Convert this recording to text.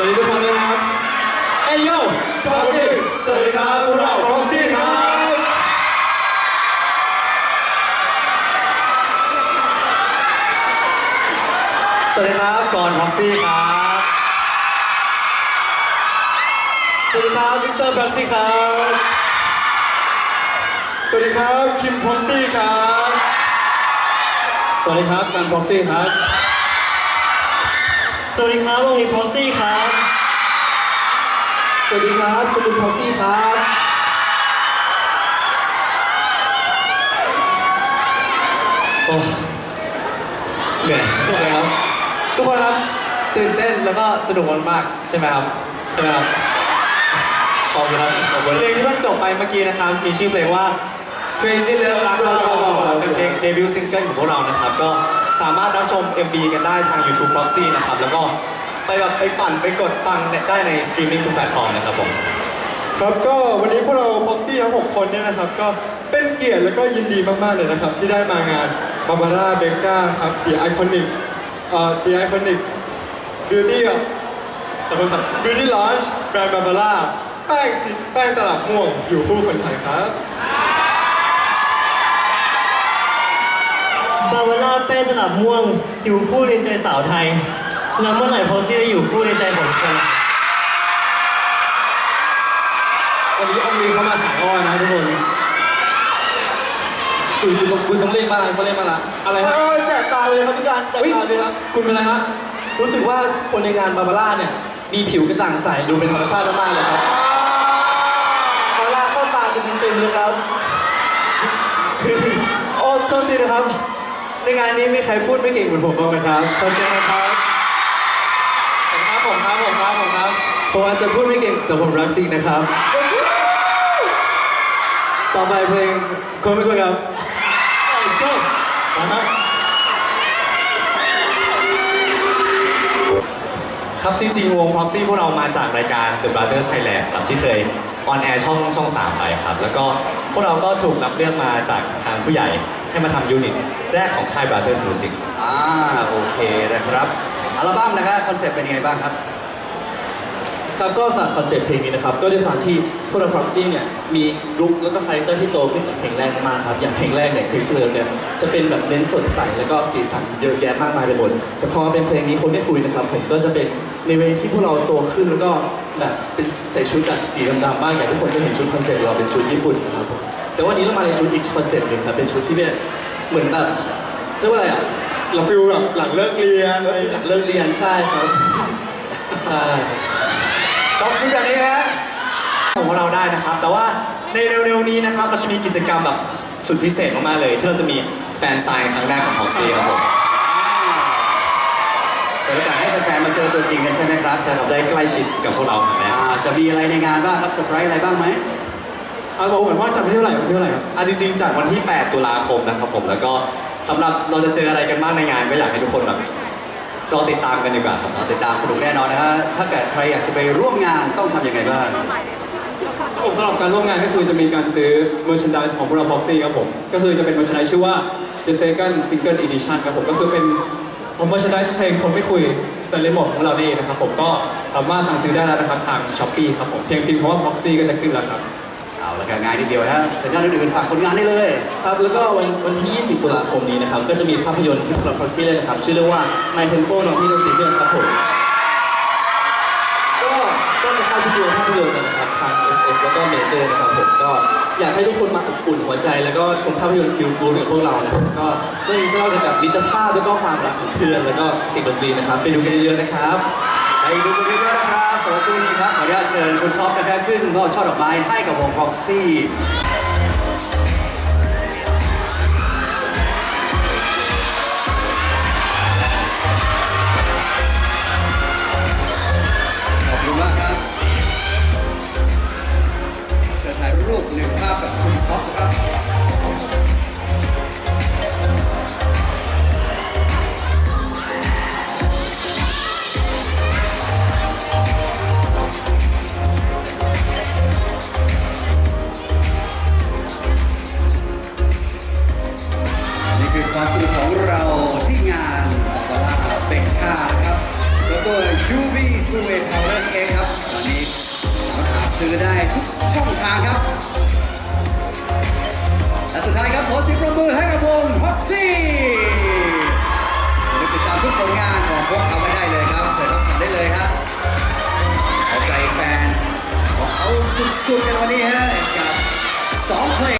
สวัสดีทุกคนด้วยนะครับเอ้ยโยพ็อกซี่สวัสดีครับพวกเราพ็อกซี่ครับสวัสดีครับก่อนพ็อกซี่ครับ สวัสดีครับวิกเตอร์พ็อกซี่ครับ สวัสดีครับคิมพ็อกซี่ครับ สวัสดีครับกันพ็อกซี่ครับ สวัสดีครับวงนี้พ็อกซี่ครับ สวัสดีครับชุดุนพ็อกซี่ครับ โอ้เหนื่อยโอเคครับทุกคนครับตื่นเต้นแล้วก็สนุกมากๆใช่ไหมครับใช่ไหมครับขอบคุณครับขอบคุณเพลงที่เพิ่งจบไปเมื่อกี้นะครับ มีชื่อเพลงว่า Crazy Love รักเราเป็นเพลงเดบิวต์ซิงเกิลของพวกเรานะครับก็ สามารถรับชม MV กันได้ทาง YouTube Proxy นะครับ แล้วก็ไปแบบไปปั่นไปกดฟังได้ในสตรีมมิ่งทุกแพลตฟอร์มนะครับผม ครับก็วันนี้พวกเราพ็อกซี่ทั้ง6คนเนี่ยนะครับ ก็เป็นเกียรติแล้วก็ยินดีมาก ๆ เลยนะครับ ที่ได้มางานบาบาร่าเบก้าครับ The Iconic เอ่อ The Iconic Beauty อะขอโทษครับ Beauty Launch แบรนด์บาบาร่าแป้งสีแป้งตลับม่วงอยู่คู่คนไทยครับาวาร่าแป้งตลับม่วงอยู่คู่ในใจสาวไทยแล้วเมื่อไหร่พอซี่จะอยู่คู่ในใจผมคนวันนี้องลีเขามาสายอ้อนนะทุกคนคุณคุณต้องคุณต้องเล่นบ้างต้องเล่นบ้างละอะไรครับโอ้ยแสบตาเลยครับพี่การแสบเฮ้ยตาเลยครับ คุณเป็นอะไรฮะรู้สึกว่าคนในงานบาบาร่าเนี่ย มีผิวกระจ่างใสดูเป็นธรรมชาติมากๆเลยครับบาบาร่าเข้าตาเป็นเต็มๆเลยครับ โอ้โทษทีนะครับ ในงานนี้มีใครพูดไม่เก่งเหมือนผมบ้างไหมครับขอเสียงหนะครับผมครับผมครับผมครับผมครับผมอาจจะพูดไม่เก่งแต่ผมรักจริงนะครับ ต่อไปเพลงคนไม่คุยครับ let's go มาครับครับจริงๆวง Proxy พวกเรามาจากรายการ The Brothers Thailand ครับที่เคยออนแอร์ช่องช่อง 3 ไปครับ แล้วก็พวกเราก็ถูกรับเลือกมาจากทางผู้ใหญ่ ให้มาทำยูนิตแรกของค่าย Brothers Music อ่าโอเคนะครับอัลบั้มนะครับคอนเซ็ปต์เป็นยังไงบ้างครับ ครับก็สำหรับคอนเซ็ปต์เพลงนี้นะครับ ก็ด้วยความที่พวกเรา Proxy เนี่ย มีลุคแล้วก็คาแรคเตอร์ที่โตขึ้นจากเพลงแรกมากๆครับ อย่างเพลงแรกเนี่ย Chris Love เนี่ย จะเป็นแบบเน้นสดใส แล้วก็สีสันเยอะแยะมากมายไปหมด แต่พอมาเป็นเพลงนี้คนไม่คุยนะครับ ผมก็จะเป็นในเวที่พวกเราโตขึ้นแล้วก็แบบเป็นใส่ชุดแบบสีดำๆบ้างอย่างที่คนจะเห็นชุดคอนเซ็ปต์เราเป็นชุดญี่ปุ่นนะครับผม แต่วันนี้เรามาในชุดอีกคอนเซ็ปต์หนึ่งครับ เป็นชุดที่แบบเหมือนแบบเรียกว่าอะไรอะเราฟิลแบบหลังเลิกเรียนอะไรหลังเลิกเรียนใช่ครับใช่ชอบชุดแบบนี้ไหมฮะของพวกเราได้นะครับ แต่ว่าในเร็วๆนี้นะครับเราจะมีกิจกรรมแบบสุดพิเศษมากๆเลย ที่เราจะมีแฟนไซน์ครั้งแรกของ Proxy ครับผมเปิดโอกาสให้แฟนๆมาเจอตัวจริงกันใช่ไหมครับใช่ครับได้ใกล้ชิดกับพวกเราครั้งแรกอ่าจะมีอะไรในงานบ้างครับเซอร์ไพรส์อะไรบ้างไหม เอาบอกก่อนว่าจำไม่เท่าไหร่วันที่เท่าไหร่ครับ อะจริงๆจากวันที่ 8 ตุลาคมนะครับผมแล้วก็สำหรับเราจะเจออะไรกันบ้างในงาน ก็อยากให้ทุกคนแบบรอติดตามกันดีกว่าครับติดตามสนุกแน่นอนนะฮะ ถ้าเกิดใครอยากจะไปร่วมงานต้องทำยังไงบ้าง ผมสำหรับการร่วมงานก็คือจะมีการซื้อ merchandise ของพวกเรา Proxy ครับผม ก็คือจะเป็น merchandise ชื่อว่า The Second Single Edition ครับผม ก็คือเป็น merchandise เพลงคนไม่คุย s t a n l e y Mode ของเรานี่เองนะครับผม ก็สามารถสั่งซื้อได้แล้วนะครับทาง Shopee ครับผม เพียงพิมพ์คำว่า Proxy ก็จะขึ้นแล้วครับ เอาละครับงานนิดเดียวนะฮะเชิญท่านอื่นๆฝากผลงานได้เลย ครับแล้วก็วันวันที่ 20ตุลาคมนี้นะครับก็จะมีภาพยนตร์ที่พวกเรา Proxy เลยนะครับ ชื่อเรื่องว่า My Tempo น้องพี่ดนตรีเพื่อนครับผมก็ก็จะเข้าทุกโรงภาพยนตร์เลยนะครับทาง SF แล้วก็ Major นะครับผมก็อยากให้ทุกคนมาอบอุ่นหัวใจ แล้วก็ชมภาพยนตร์คิวกูดกับพวกเรานะครับก็เรื่องนี้จะเล่าเกี่ยวกับมิตรภาพแล้วก็ความรักของเพื่อนแล้วก็เก่งดนตรีนะครับไปดูกันเยอะๆนะครับ ดูกันด้วยนะครับสำหรับช่วงนี้ครับขออนุญาตเชิญคุณท็อปนะครับขึ้นมอบช่อดอกไม้ให้กับวง Proxy ขอบคุณมากครับเชิญถ่ายรูปหนึ่งภาพกับคุณท็อปครับ ขอเราที่งานบาบาร่าเบกค่านะครับแล้วก็ UV Two Way Powder Cake ครับตอนนี้สามารถหาซื้อได้ทุกช่องทางครับ และสุดท้ายครับขอเสียงปรบมือให้กับวง Proxy อย่ติดตามทุกผลงานของพวกเขาไว้ได้เลยครับเชิญรับชมได้เลยครับเอาใจแฟนของเขาสุดๆกันวันนี้ฮะกับสองเพลง